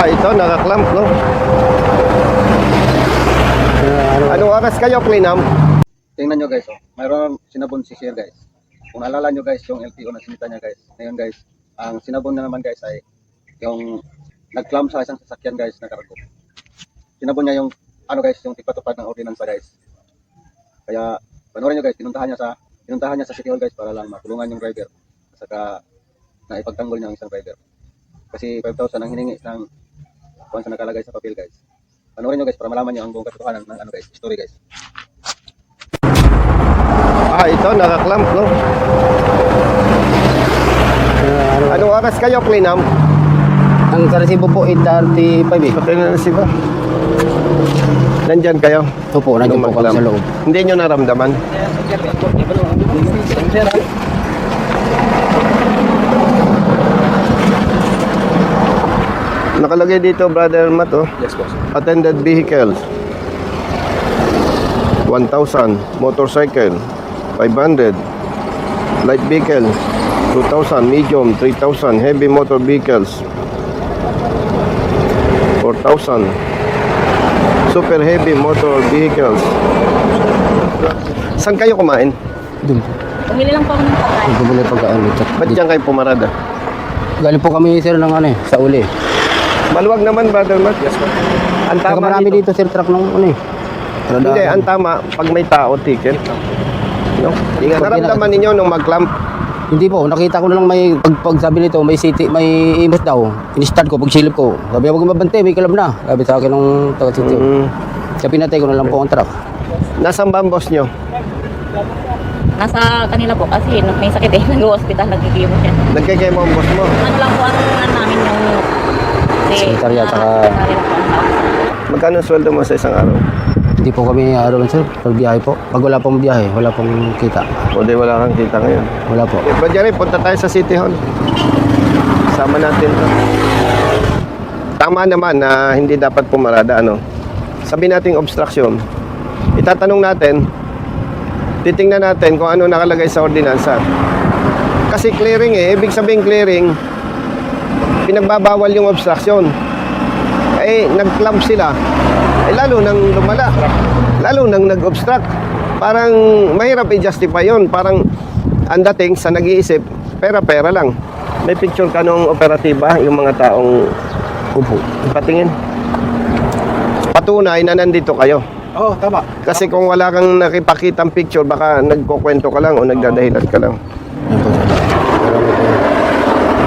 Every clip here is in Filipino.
Ah, ito, nakaklamp, no? Anong oras kayo, Cleanam? Tingnan nyo guys, oh. mayroon sinabon si Sir guys. Kung naalala nyo guys, yung LTO na sinita niya guys. Ngayon guys, ang sinabon na naman guys ay yung nag-clamp sa isang sasakyan guys na kargo. Sinabon niya yung ano guys, yung tigpatupad ng ordinansa guys. Kaya panoorin nyo guys, pinuntahan niya sa pinuntahan niya sa City Hall guys para lang matulungan yung driver. Saka na ipagtanggol niya ang isang driver. Kasi 5,000 ang hiningi ng kung sa nakalagay sa papel guys. Panoorin nyo guys para malaman nyo ang buong katotohanan ng ano guys, story guys. Ah, ito, nakaklamp, no? Anong oras kayo, Cleanam? Ang karesibo po 8.35 eh. Patay na si ba? Nandyan kayo? Opo, nandiyan po kami sa loob. Hindi nyo naramdaman? Nakalagay dito, Brother Matt, oh. Yes boss. Attended vehicles. 1,000. Motorcycle. 500. Light vehicle. 2,000. Medium. 3,000. Heavy motor vehicles. 4,000. Super heavy motor vehicles. Saan kayo kumain? Doon po. Bumili lang po ako ng pagkain. Pagkaan dito. Ba't dyan kayo pumarada? Galing po kami sir ng ano eh, sa uli. Maluwag naman, Brother Matt. Yes, Ang Saka tama marami dito. dito sir truck ng ano eh. Hindi, ang tama, pag may tao, ticket. No? Ingat, naramdaman ninyo nung mag-clamp. Hindi po, nakita ko na lang may pag, pag sabi nito, may city, may imos daw. In-start ko, pag silip ko. Sabi ako mabante, may kalab na. Sabi sa akin ng taga city. Mm. Kaya pinatay ko na lang po ang truck. Nasaan ba ang boss nyo? Nasa kanila po kasi may sakit eh, nag-hospital, nagkikimo siya. Nagkikemo ang boss mo. Ano lang po ang ano namin yung... Si, Sekretarya, ang tawag. Magkano ang sweldo mo sa isang araw? Hindi po kami araw sir, pag biyahe po. Pag wala pong biyahe, wala pong kita. O di wala kang kita ngayon. Wala po. Okay, Bro Jerry, punta tayo sa City Hall. Sama natin to. Tama naman na hindi dapat pumarada, ano? Sabi nating obstruction. Itatanong natin, titingnan natin kung ano nakalagay sa ordinansa. Kasi clearing eh, ibig sabihin clearing, pinagbabawal yung obstruction. Eh, nag-clamp sila. Eh, lalo nang lumala. Lalo nang nag-obstruct. Parang mahirap i-justify yun. Parang ang dating sa nag-iisip, pera-pera lang. May picture ka nung operatiba, yung mga taong upo. Patingin. Patunay na nandito kayo. Oh, tama. Kasi kung wala kang nakipakitang picture, baka nagkukwento ka lang o nagdadahilan ka lang.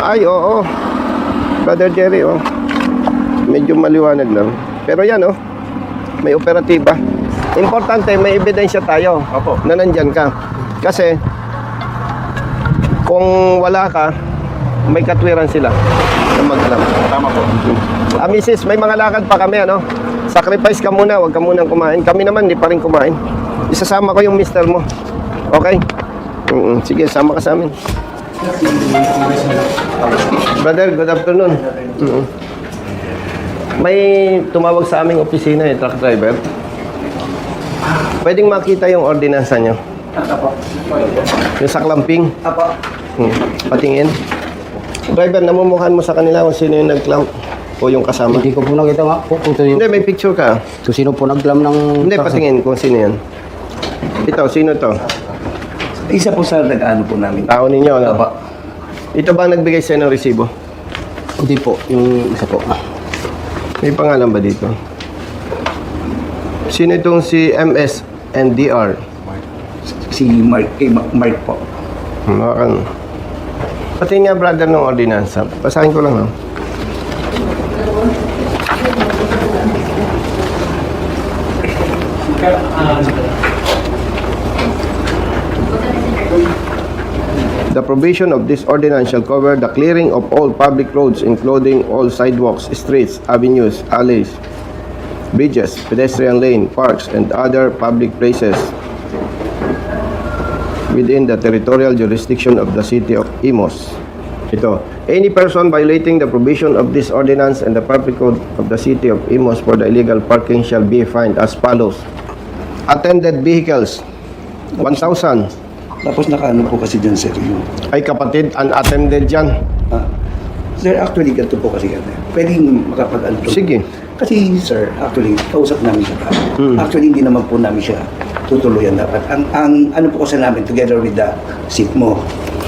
Ay, oo. Brother Jerry, oh. Medyo maliwanag lang. Pero yan, oh. May operatiba. Importante, may ebidensya tayo Opo. na nandyan ka. Kasi, kung wala ka, may katwiran sila na mag-alam. Tama po. Ah, misis, may mga lakad pa kami, ano? Sacrifice ka muna, huwag ka munang kumain. Kami naman, di pa rin kumain. Isasama ko yung mister mo. Okay? Mm, sige, sama ka sa amin. Brother, good afternoon. Mm. May tumawag sa aming opisina eh, truck driver. Pwedeng makita yung ordinansa nyo. Yung sa clamping. Apo. Hmm. Patingin. Driver, namumukhaan mo sa kanila kung sino yung nag-clamp o yung kasama. Hindi ko po nakita nga po kung sino, Hindi, may picture ka. kung sino po naglam ng Hindi, patingin kung sino yan. Ito, sino to? Isa po sa nag-ano po namin. Tao ninyo, ano? Apa. Ito ba ang nagbigay sa'yo ng resibo? Hindi po, yung isa po. May pangalan ba dito? Sino itong si MS and DR? Si Mark, kay Ma- Mark po. Makan. Pati nga brother ng ordinansa. Basahin ko lang, ha? The provision of this ordinance shall cover the clearing of all public roads, including all sidewalks, streets, avenues, alleys, bridges, pedestrian lane, parks, and other public places within the territorial jurisdiction of the city of Imos. Ito, any person violating the provision of this ordinance and the public code of the city of Imos for the illegal parking shall be fined as follows. Attended vehicles, 1,000. Tapos nakaano po kasi dyan sir yung Ay kapatid, unattended yan. ah, Sir, actually, ganito po kasi yan. Pwedeng makapag-ano. Sige. Kasi, sir, actually, kausap namin siya. Hmm. Actually, hindi naman po namin siya tutuluyan dapat. Ang, ang ano po kasi namin, together with the SIGMO,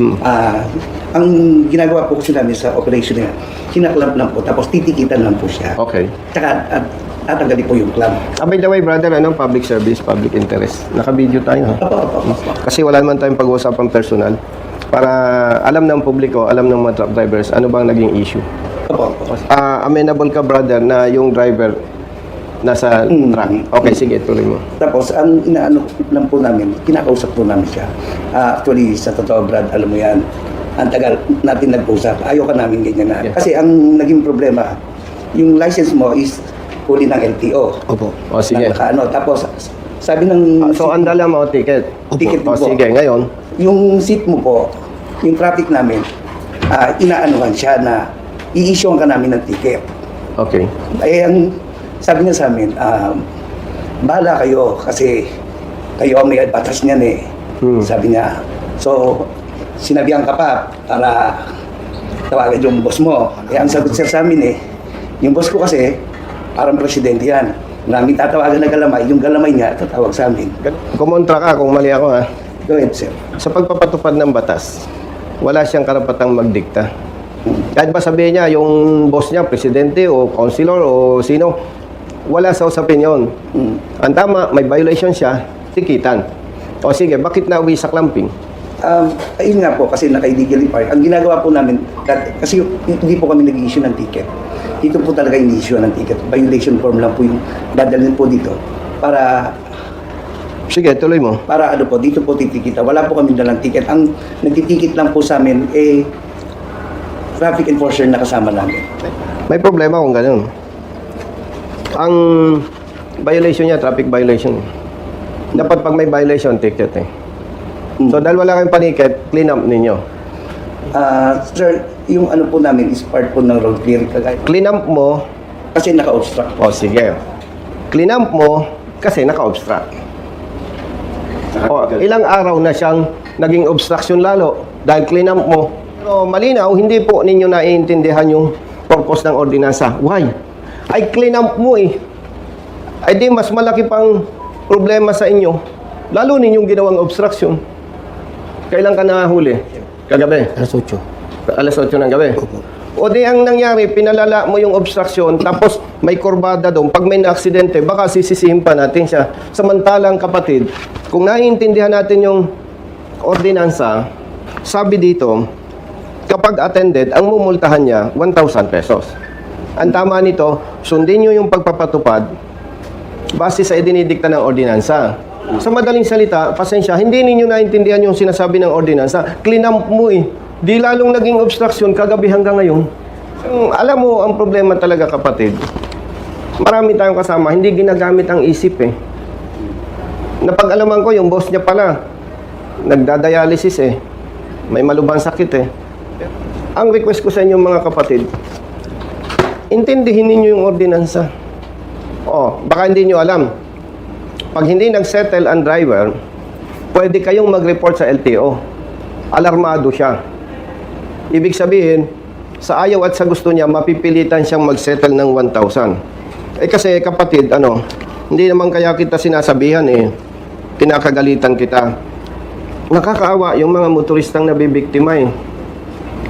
Hmm. ah, ang ginagawa po kasi namin sa operation niya, kinaklamp lang po, tapos titikitan lang po siya. Okay. Tsaka, at, tatanggalin po yung clamp. Ah, by the way, brother, anong public service, public interest? Naka-video tayo, ha? Opo, opo, opo. Kasi wala naman tayong pag-uusapang personal. Para alam ng publiko, alam ng mga truck drivers, ano bang naging issue. Opo, opo. Ah, amenable ka, brother, na yung driver nasa Mm. truck. Okay, sige, tuloy mo. Tapos, ang inaano lang po namin, kinakausap po namin siya. Ah, actually, sa totoo, Brad, alam mo yan, ang tagal natin nag-usap. Ayaw ka namin ganyan na. Yeah. Kasi ang naging problema, yung license mo is huli ng LTO. Opo. O, sige. Na nakaano. Tapos, sabi ng... So, ang dala mo, ticket. Ticket O, po. sige, ngayon. yung seat mo po, yung traffic namin, ah, inaanuhan siya na i-issue ka namin ng ticket. Okay. Eh, ang sabi niya sa amin, um, bahala kayo kasi kayo ang may batas niyan eh. Hmm. Sabi niya. So, sinabihan ka pa para tawagan yung boss mo. Eh, ang sagot siya sa amin eh, yung boss ko kasi, parang presidente yan. Namin tatawagan na galamay, yung galamay niya, tatawag sa amin. Kumontra ka kung mali ako, ha? Go ahead, sir. Sa pagpapatupad ng batas, wala siyang karapatang magdikta. Kahit ba sabihin niya, yung boss niya, presidente o councilor o sino, wala sa usapin yun. Mm. Ang tama, may violation siya, tikitan. O sige, bakit na uwi sa clamping? Um, ayun nga po, kasi naka-illegally park. Ang ginagawa po namin, that, kasi hindi po kami nag-issue ng ticket. Dito po talaga in-issue ng ticket. Violation form lang po yung dadalhin po dito. Para, Sige, tuloy mo. para ano po, dito po titikita. Wala po kami dalang ticket. Ang nagtitikit lang po sa amin, eh, traffic enforcer na kasama namin. May problema kung ganun. Ang violation niya, traffic violation. Dapat pag may violation, ticket eh. Mm. So dahil wala kayong paniket, clean up ninyo. Ah, sir, yung ano po namin is part po ng road clearing kagaya. Clean up mo, Kasi naka-obstruct. o sige. Clean up mo, kasi naka-obstruct. O, ilang araw na siyang naging obstruction lalo dahil clean up mo. Pero malinaw, hindi po ninyo naiintindihan yung purpose ng ordinansa. Why? Ay clean up mo eh. Ay di mas malaki pang problema sa inyo. Lalo ninyong ginawang obstruction. Kailan ka nahuli? Kagabi? Alas 8. Alas 8 ng gabi. O di ang nangyari, pinalala mo yung obstruction, tapos may kurbada doon. Pag may na-aksidente, baka sisisihin pa natin siya. Samantalang kapatid, kung naiintindihan natin yung ordinansa, sabi dito, kapag attended, ang mumultahan niya, 1,000 pesos. Ang tama nito, sundin nyo yung pagpapatupad base sa idinidikta ng ordinansa. Sa madaling salita, pasensya, hindi ninyo naintindihan yung sinasabi ng ordinansa. Clean up mo eh. Di lalong naging obstruction kagabi hanggang ngayon. Alam mo, ang problema talaga kapatid, marami tayong kasama, hindi ginagamit ang isip eh. Napag-alaman ko, yung boss niya pala, nagdadialysis eh. May malubhang sakit eh. Ang request ko sa inyo mga kapatid, intindihin ninyo yung ordinansa. Oh, baka hindi nyo alam. Pag hindi nag-settle ang driver, pwede kayong mag-report sa LTO. Alarmado siya. Ibig sabihin, sa ayaw at sa gusto niya, mapipilitan siyang mag-settle ng 1,000. Eh kasi kapatid, ano, hindi naman kaya kita sinasabihan eh. Pinakagalitan kita. Nakakaawa yung mga motoristang nabibiktima eh.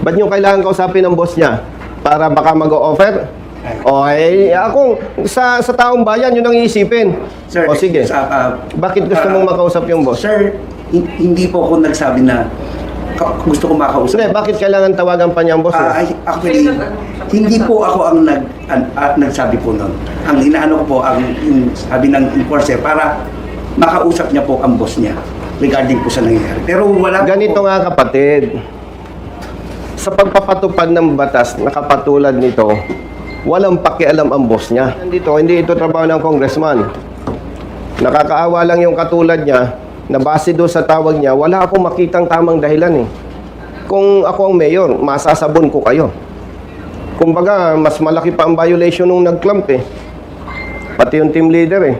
Ba't nyo kailangan kausapin ng boss niya? Para baka mag-o-offer? O eh, ako, sa, sa taong bayan, yun ang iisipin. o sige, sa- ah, bakit gusto ah, mong makausap yung boss? Sir, hin- hindi po ako nagsabi na gusto ko makausap. Hindi, bakit kailangan tawagan pa niya ang boss? mo? Ah, ay, actually, hindi po ako ang nag, an, ah, nagsabi po nun. Ang inaano ko po, ang yung sabi ng enforcer para makausap niya po ang boss niya regarding po sa nangyayari. Pero wala Ganito po, nga kapatid, sa pagpapatupad ng batas na kapatulad nito, walang pakialam ang boss niya. Dito, hindi ito trabaho ng congressman. Nakakaawa lang yung katulad niya na base doon sa tawag niya, wala akong makitang tamang dahilan eh. Kung ako ang mayor, masasabon ko kayo. Kumbaga, mas malaki pa ang violation nung nag-clamp eh. Pati yung team leader eh.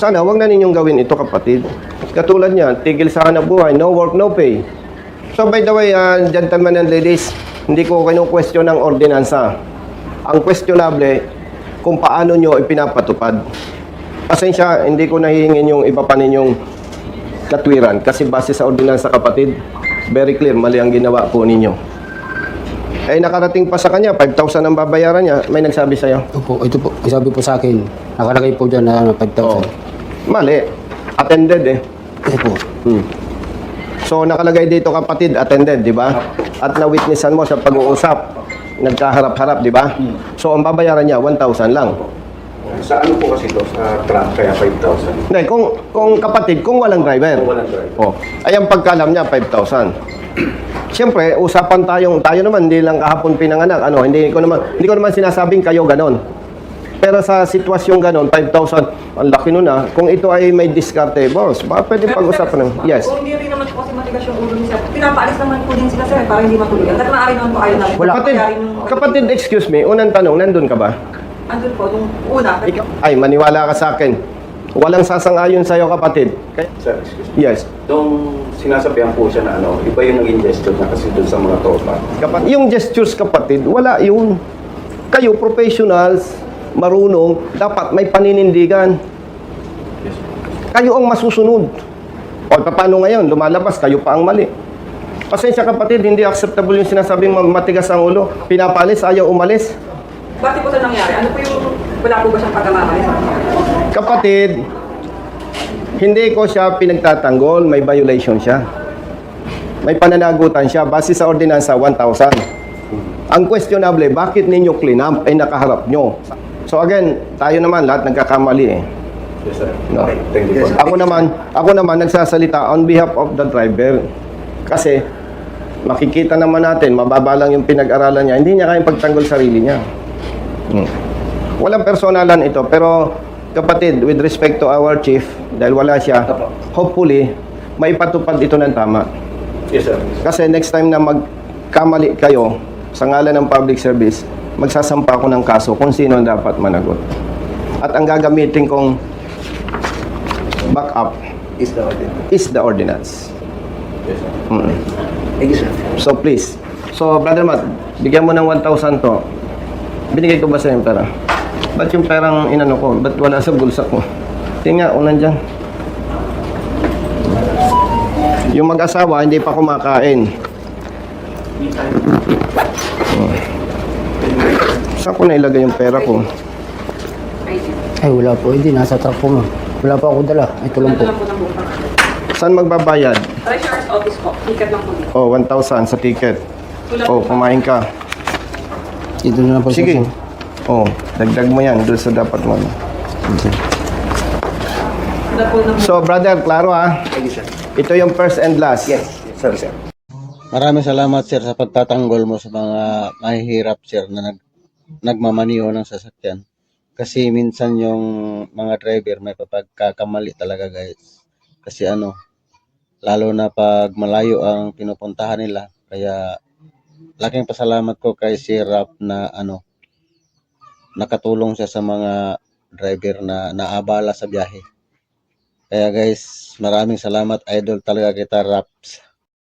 Sana wag na ninyong gawin ito kapatid. Katulad niya, tigil sa hanap buhay, no work, no pay. So by the way, uh, gentlemen and ladies, Hindi ko kinu-question ang ordinansa. Ang questionable, kung paano nyo ipinapatupad. Pasensya, hindi ko nahihingin yung iba pa ninyong katwiran kasi base sa ordinansa kapatid, very clear, mali ang ginawa po ninyo. Eh nakarating pa sa kanya, 5,000 ang babayaran niya, may nagsabi sa'yo. Ito po, ito po, sabi po sa akin, nakalagay po dyan na ano, 5,000. Oo. Mali. Attended eh. Ito po. Hmm. So nakalagay dito kapatid, attended, di ba? At na-witnessan mo sa pag-uusap, nagkaharap-harap, di ba? So ang babayaran niya, 1,000 lang. Sa ano po kasi ito? Sa truck, kaya 5,000. Hindi, kung, kung kapatid, kung walang driver. Kung walang driver. Oh, ay ang pagkalam niya 5,000. Siyempre, usapan tayong tayo naman hindi lang kahapon pinanganak. Ano, hindi ko naman hindi ko naman sinasabing kayo ganon. Pero sa sitwasyong ganon, 5,000, ang laki nun ah. Kung ito ay may diskarte, boss, baka pwede pag-usapan ng... Yes. Kung hindi rin naman po kasi matigas yung ulo pinapaalis naman po din sila sir para hindi matuloy. At maaari naman po ayaw namin. Kapatid, Kaya yung- kapatid, excuse me, unang tanong, nandun ka ba? Andun po, nung una. Ikaw, ay, maniwala ka sa akin. Walang sasang-ayon sa'yo, kapatid. Kaya- Sir, excuse me. Yes. Nung sinasabihan po siya na ano, iba yung naging gesture niya kasi doon sa mga tropa. Kapatid, yung gestures kapatid, wala yun. Kayo, professionals, marunong, dapat may paninindigan. Kayo ang masusunod. O paano ngayon? Lumalabas, kayo pa ang mali. Pasensya kapatid, hindi acceptable yung sinasabing ma- matigas ang ulo. Pinapalis, ayaw umalis. Bakit po ito nangyari? Ano po yung, wala po ba siyang pagkamamali? Kapatid, hindi ko siya pinagtatanggol, may violation siya. May pananagutan siya, base sa ordinansa 1,000. Ang questionable, bakit ninyo clean up ay nakaharap nyo? So again, tayo naman lahat nagkakamali eh. Yes, sir. No. Okay, thank you po. Ako naman, ako naman nagsasalita on behalf of the driver. Kasi makikita naman natin, mababa lang yung pinag-aralan niya, hindi niya kayang pagtanggol sarili niya. Hmm. Walang personalan ito, pero kapatid, with respect to our chief, dahil wala siya, hopefully, maipatupad ito ng tama. Yes, sir. Kasi next time na magkamali kayo sa ngalan ng public service, magsasampa ako ng kaso kung sino dapat managot. At ang gagamitin kong backup Is the order. is the ordinance. Yes, sir. Mm. Thank you, sir. So please. So Brother Matt, bigyan mo ng 1,000 to. Binigay ko ba sa yung pera? Ba't yung perang inano ko? Ba't wala sa bulsa ko? Tingnan, unan dyan. Yung mag-asawa, hindi pa kumakain. Oh. Saan ko nailagay yung pera ko? Ay, wala po. Hindi, nasa truck po mo. Wala pa ako dala. Ito lang po. Saan magbabayad? Treasurer's office po. Ticket lang po dito. Oh, 1,000 sa ticket. Oh, kumain ka. Ito na lang po. Sige. sir. Oh, dagdag mo yan doon sa dapat mo. Wala po ng So, brother, klaro ah. Sir. Ito yung first and last. Yes, sir, sir. Maraming salamat sir sa pagtatanggol mo sa mga mahihirap sir na nag, nagmamaniho ng sasakyan. Kasi minsan yung mga driver may papagkakamali talaga guys. Kasi ano, lalo na pag malayo ang pinupuntahan nila. Kaya laking pasalamat ko kay Sir Rap na ano, nakatulong siya sa mga driver na naabala sa biyahe. Kaya guys, maraming salamat idol talaga kita Raps.